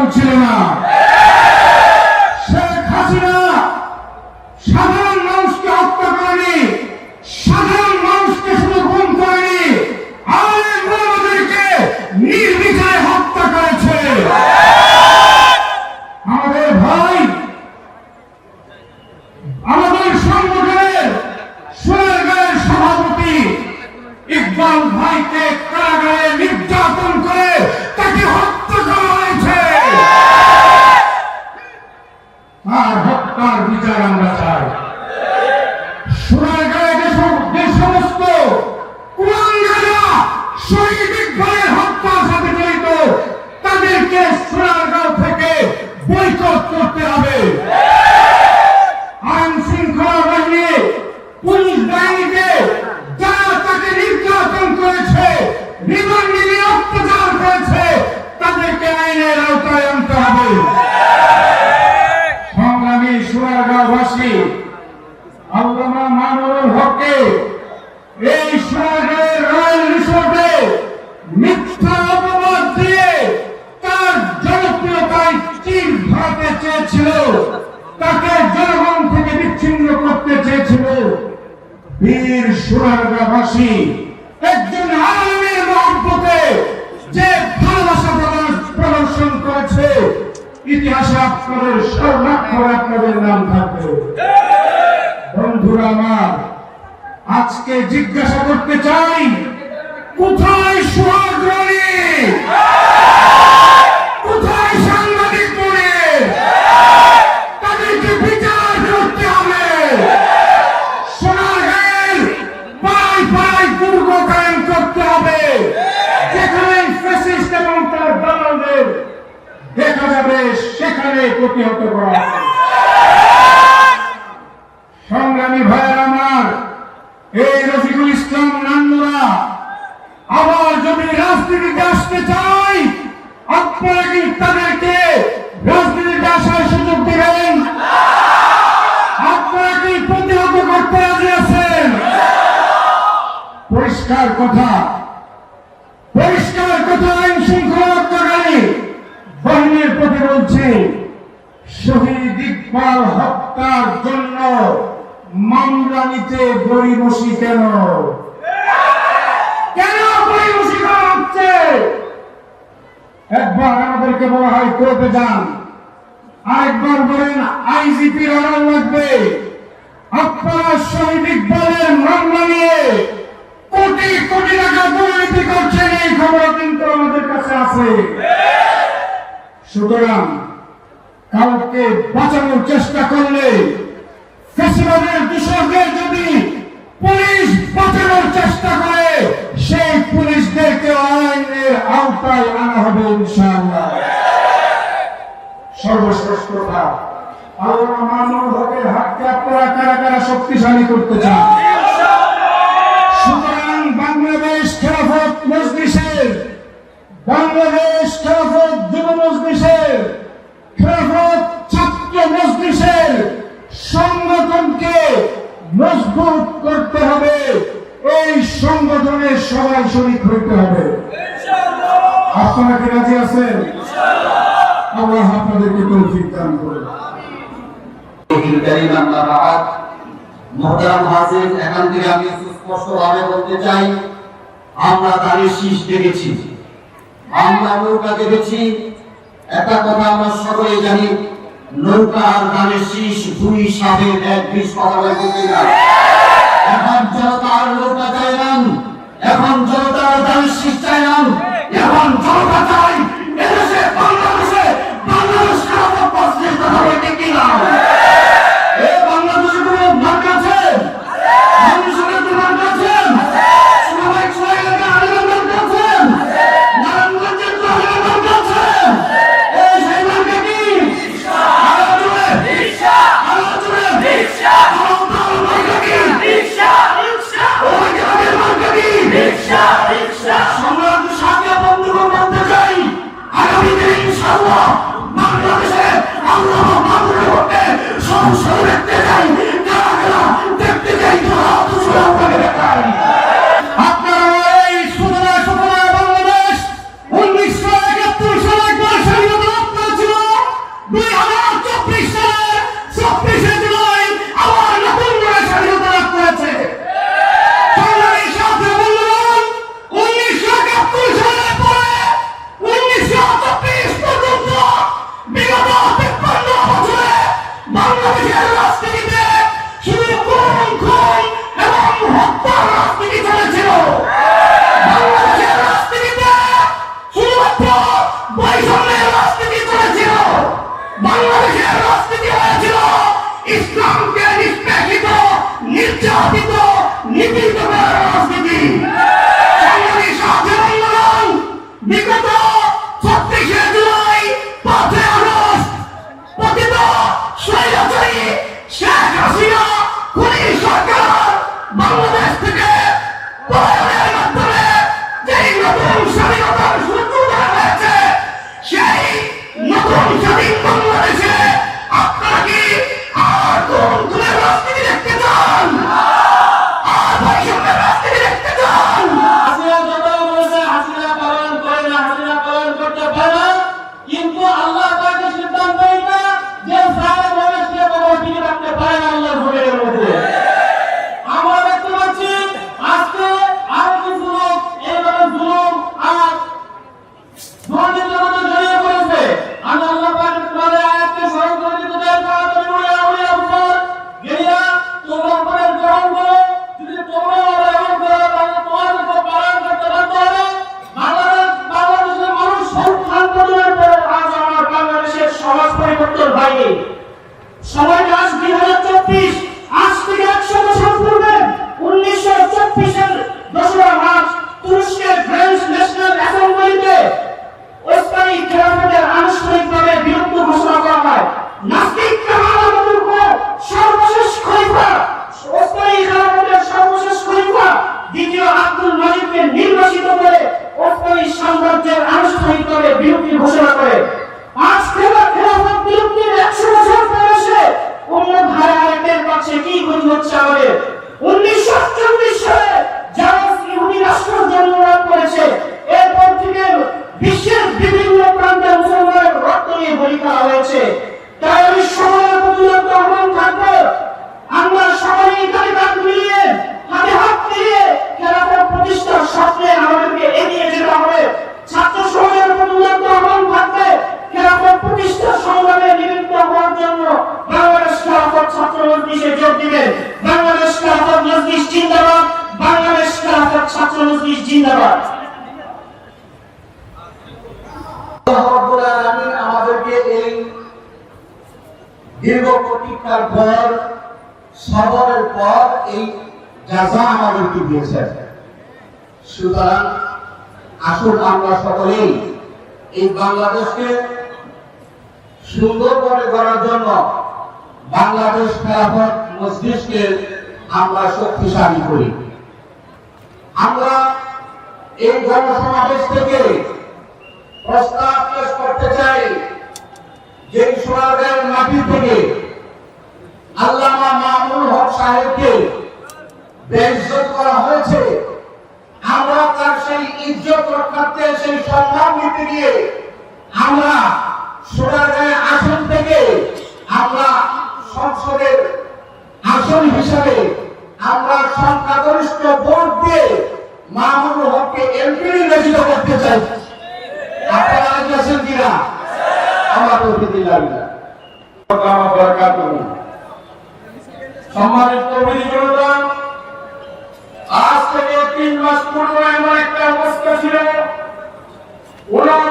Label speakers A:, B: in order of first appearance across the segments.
A: কেউ ছিল না শেখ হাসিনা সাধারণ মানুষকে হত্যা করেনি সাধারণ মানুষকে শুধু গুম করেনি আলেম ওলামাদেরকে নির্বিচারে হত্যা করেছে আমাদের ভাই আমাদের সংগঠনের সোনারগাঁয়ের সভাপতি ইকবাল ভাইকে কারাগারে নির্যাতন করে তাকে হত্যা করা হয়েছে আর হত্যার বিচার আমরা চাই সোনারগাঁয়ে যে সব- যে সমস্ত কুলাঙ্গারা শহীদ ইকবালের হত্যার সাথে জড়িত তাদেরকে সোনারগাঁও থেকে বৈকট করতে হবে আইন শৃঙ্খলা বাহিনী পুলিশ বাহিনীকে যারা তাকে নির্যাতন করেছে রিমান্ডে নিয়ে অত্যাচার করেছে তাদেরকে আইনের আওতায় আনতে হবে সংগ্রামী সোনারগাঁওবাসী আল্লামা মামুনুল হককে এই সোনারগাঁয়ের রয়্যাল রিসোর্টে মিথ্যা অপবাদ দিয়ে তার জনপ্রিয়তায় চির ধরাতে চেয়েছিল তাকে জনগণ থেকে বিচ্ছিন্ন করতে চেয়েছিল বীর সোনারগাঁওবাসী একজন আলমের মহব্বতে যে ভালোবাসা প্রদর্শ- প্রদর্শন করেছে, ইতিহাসে আপনাদের স্বর্ণাক্ষর আপনাদের নাম থাকবে। বন্ধুরা আমার, আজকে জিজ্ঞাসা করতে চাই, কোথায় সোহাগ্রণী কোথায় সাংবাদিক মনে তাদেরকে বিচার করতে হবে সোনারগাঁয়ের পাড়ায় পাড়ায় দুর্গ কায়েম করতে হবে যেখানে ফ্যাসিস্ট এবং তার দালালদের দেখা যাবে সেখানে প্রতিহত করা সংগ্রামী ভাইয়ের আমার, এই রফিকুল ইসলাম নান্নুরা, আবার যদি রাজনীতিতে আসতে চাই, আপনারা কি তাদেরকে রাজনীতিতে আসার সুযোগ দিবেন? আপনারা কি প্রতিহত করতে রাজি আছেন? পরিষ্কার কথা। পরিষ্কার কথা আইন শৃঙ্খলা রক্ষাকারী বাহিনীর প্রতি বলছি। শহীদ ইকবাল হত্যার জন্য মামলা নিতে গরিবসী কেন? কেন গরিবসী হচ্ছে? একবার আমাদেরকে বলা হয় কোর্টে যান। আরেকবার বলেন, আইজিপি অর্ডার লাগবে। আপনারা শহীদ ইকবালের মামলা নিয়ে কোটি কোটি টাকা দুর্নীতি করছেন, এই খবর কিন্তু আমাদের কাছে আছে। সুতরাং কাউকে বাঁচানোর চেষ্টা করলে ফেসিবাদের দূষকদের যদি পুলিশ বাঁচানোর চেষ্টা করে, সেই পুলিশদেরকে আইনের আওতায় আনা হবে ইনশাআল্লাহ। সর্বশ্রেষ্ঠ কথা আল্লাহ মামুন হকের হাতকে আপনারা কারা কারা শক্তিশালী করতে চান? সবাই শরিক হইতে হবে। আপনারা কি রাজি আছেন? আল্লাহ আপনাদেরকে তৌফিক দান করুন।
B: বলতে চাই, আমরা আমরা নৌকা দেখেছি। একটা কথা আমরা জানি, নৌকা আর দুই এক জনতা আর নৌকা চাই না। এখন জনতা আর ধানের শীষ চাই না এখন জনতা
A: আমরা
C: সকলেই এই বাংলাদেশকে সুন্দর করে গড়ার জন্য বাংলাদেশ খেলাফত মজলিসকে আমরা শক্তিশালী করি। আমরা এই জনসমাবেশ থেকে প্রস্তাব পেশ করতে চাই যে সোনারগাঁয়ের মাটি থেকে আল্লামা মামুন হক সাহেবকে বেইজ্জত করা হয়েছে। আমরা তার সেই ইজ্জত রক্ষার্থে, সেই সম্মান নিতে গিয়ে আমরা সোনারগাঁয়ের আসন থেকে আমরা সংসদের আসন হিসাবে আমরা সংখ্যাগরিষ্ঠ ভোট দিয়ে মামুন হককে এমপি নির্বাচিত করতে চাই। আপনারা রাজি আছেন কিনা? আমার তৌফিকুল আল্লাহ
A: সম্মানিত কবির পূর্বে এমন একটা অবস্থা ছিল। ওনার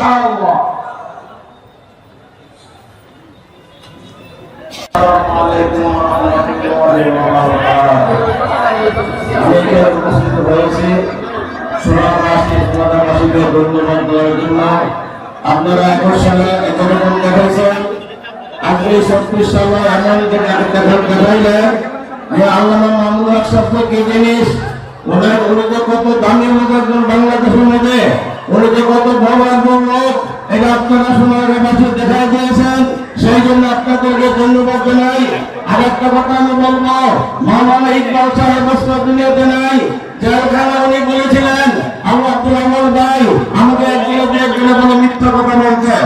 A: ইনশাআল্লাহ।
D: উপস্থিত হয়েছে সোনাবাসী সোনাবাসীকে ধন্যবাদ দেওয়ার জন্য আপনারা একর সালে একরকম দেখেছেন আজকে ছত্রিশ সালে এমন দেখাইলেন যে আল্লামা মামুন শব্দ কি জিনিস ওনার উনি কত দামি লোক বাংলাদেশের মধ্যে উনি কত একজন লোক এটা আপনারা সোনার বাসী দেখাই দিয়েছেন সেই জন্য আপনাদেরকে ধন্যবাদ জানাই আর একটা কথা আমি বলব মাওলানা ইকবাল সাহেব দুনিয়াতে নাই জেলখানা উনি বলেছিলেন আবু আব্দুল রহমান ভাই আমাকে একদিনে দু একদিনে বলে মিথ্যা কথা বলছে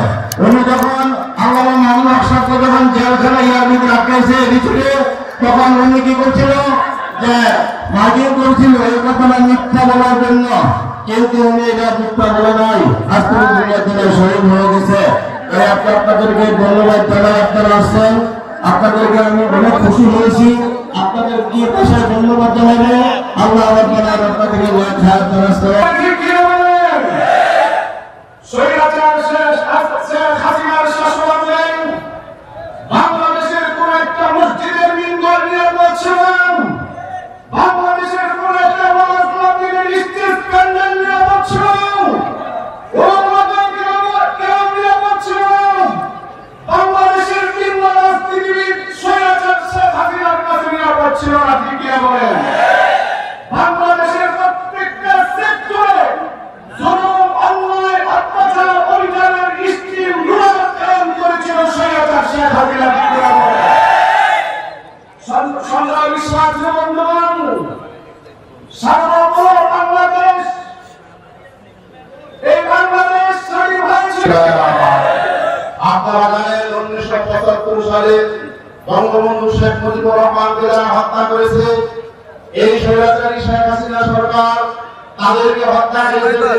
D: উনি যখন আল্লাহ মামলা সাথে যখন জেলখানা ইয়ার ভিতরে আটকাইছে ভিতরে তখন উনি কি করছিল যে মাঝে করছিল এই কথাটা মিথ্যা বলার জন্য। কিন্তু কেউ এটা মিথ্যা বলে নাই। আজকে দুনিয়া থেকে শহীদ হয়ে গেছে। তাই আপনি আপনাদেরকে ধন্যবাদ জানাই, আপনারা আসছেন। আপনাদেরকে আমি অনেক খুশি হয়েছি। আপনাদের কি পেশায় ধন্যবাদ জানাবে আল্লাহ আপনারা আপনাদেরকে সাহায্য জানাতে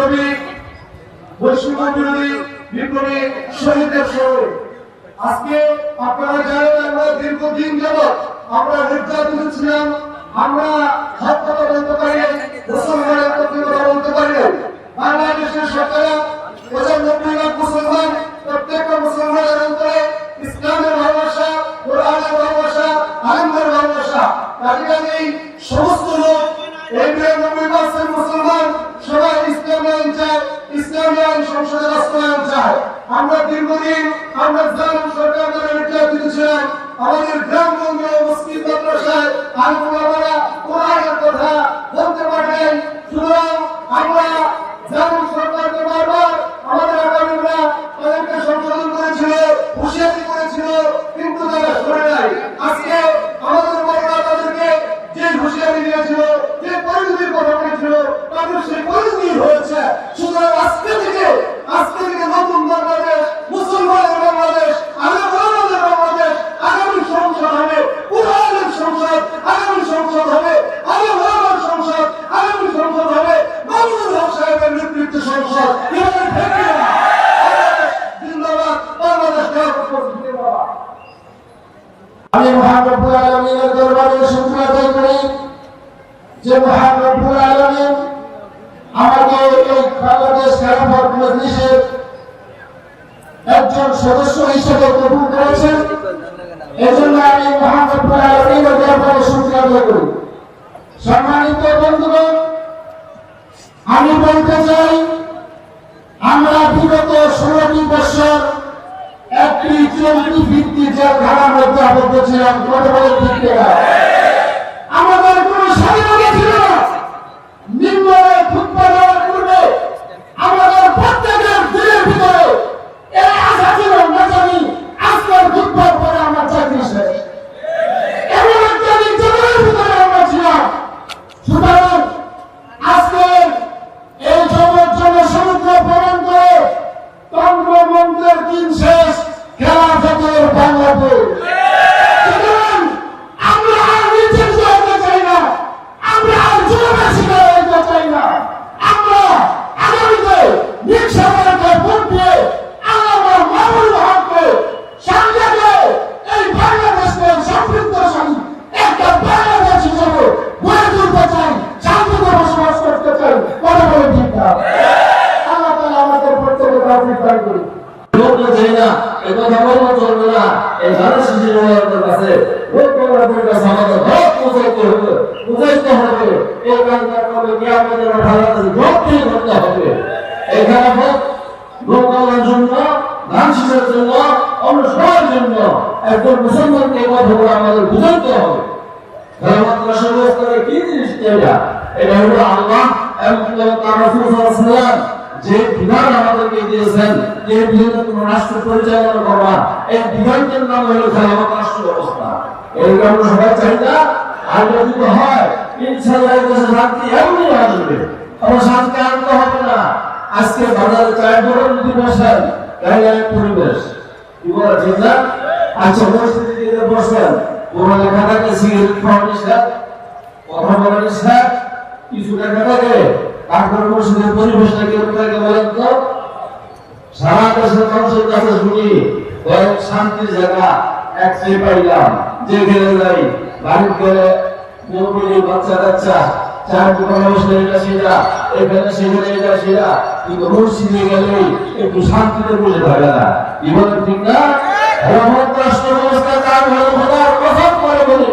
E: বিপ্লবী ভালোবাসা কোরআনের ভালোবাসা আলমদের ভালোবাসা কাজেই সমস্ত লোক বিরানব্বই পার্সেন্ট মুসলমান সবাই ইসলাম আইন চায় ইসলামী আইন সংসদে বাস্তবায়ন চায় আমরা দীর্ঘদিন আমরা জালিম সরকার দ্বারা নির্যাতিত ছিলাম আমাদের গ্রাম গঞ্জ মসজিদ মাদ্রাসায় আলমুলামারা কোরআনের কথা বলতে পারেন সুতরাং আমরা জালিম সরকারকে বারবার আমাদের আগামীরা তাদেরকে সংশোধন করেছিল হুঁশিয়ারি করেছিল কিন্তু তারা শোনে নাই আজকে আমাদের বড়রা তাদেরকে যে হুঁশিয়ারি দিয়েছিল যে পরিস্থিতির কথা বলেছিল তাদের সেই পরিস্থিতি হয়েছে সুতরাং আজকে থেকে আজকে থেকে নতুন বাংলাদেশ মুসলমানের বাংলাদেশ আগামী বাংলাদেশ বাংলাদেশ আগামী সংসদ হবে পুরানের সংসদ আগামী সংসদ হবে আগামী বাংলার সংসদ আগামী সংসদ হবে মামুনুল হক সাহেবের নেতৃত্বে সংসদ এভাবে থেকে জিন্দাবাদ বাংলাদেশ জিন্দাবাদ আমি মহান রব্বুল আলামিনের দরবারে শুকরিয়া আদায় করি যে মহান রব্বুল আলামিন আমাকে এই বাংলাদেশ খেলাফত মজলিসের একজন সদস্য হিসেবে কবুল করেছেন। এজন্য আমি মহান রব্বুল আলামিনের দরবারে শুকরিয়া আদায় করি সম্মানিত বন্ধুগণ, আমি বলতে চাই, আমরা বিগত ষোলোটি বছর একটি চলতি ভিত্তি জেলখানার মধ্যে আবদ্ধ ছিলাম কথা বলে আমাদের কোনো স্বাধীনতা ছিল না নিম্নরে ফুটবল হওয়ার পূর্বে আমাদের প্রত্যেকের দিলের ভিতরে এই আশা ছিল না জানি আজকের ফুটবল পরে আমার চাকরি শেষ এমন একটা নির্যাতনের ভিতরে আমরা ছিলাম সুতরাং আজকে এই জগৎ জনসমুদ্র ভ্রমণ করে তন্ত্রমন্ত্রের দিন শেষ খেলাফতের বাংলাদেশ সুতরাং আমরা আর নির্যাতিত হতে চাই না আমরা আর জুলুমের শিকার হতে চাই না আমরা আগামীতে নিঃস্বার্থকে ভোট দিয়ে আল্লাহ মামুল হককে সামনে দিয়ে এই বাংলাদেশকে সমৃদ্ধশালী একটা বাংলাদেশ হিসেবে গড়ে তুলতে চাই শান্তিতে বসবাস করতে চাই কথা বলে ঠিক না আল্লাহ তাআলা আমাদের প্রত্যেকের তৌফিক দান করুন
B: লোককে চাই না এ কথা বলব চলবে না এই ধানের শিশির ওয়ালাদের কাছে ভোট করার কাছে আমাদের ভোট পৌঁছাইতে হবে বুঝাইতে হবে এই কাজটা করলে কি আমাদের ভারতের ভোট দিয়ে করতে হবে এখানে ভোট ভোট করার জন্য ধান শিশের জন্য অন্য সবার জন্য একজন মুসলমানকে এই কথাগুলো আমাদের বুঝাইতে হবে ধর্মাত্মা সর্বস্তরে কি জিনিস যে বিধান আমাদেরকে দিয়েছেন, যে বিধানে কোন হবে না। আজকে বাজারে চায়ের দোকান যদি বসেন গায়ে পরিবেশ। কি বলা, ঠিক না? আচ্ছা মসজিদে গিয়ে বসবেন কোনো লেখা থাকে, সিগারেট কথা বলা নিষেধ কিছু লেখা থাকে তারপর মসজিদের পরিবেশটা কীরকম থাকে বলেন তো? সারা দেশের মানুষের কাছে শুনি কয়েক শান্তির জায়গা এক সে পাইলাম যে গেলে যাই বাড়ির গেলে বলবলি বাচ্চা কাচ্চা চার দোকানে বসলে এটা সেটা এখানে সেখানে এটা সেটা কিন্তু মসজিদে গেলেই একটু শান্তিতে বসে থাকে না। কি ঠিক না? রাষ্ট্র ব্যবস্থা কাজ হলো খোদার কসম করে বলি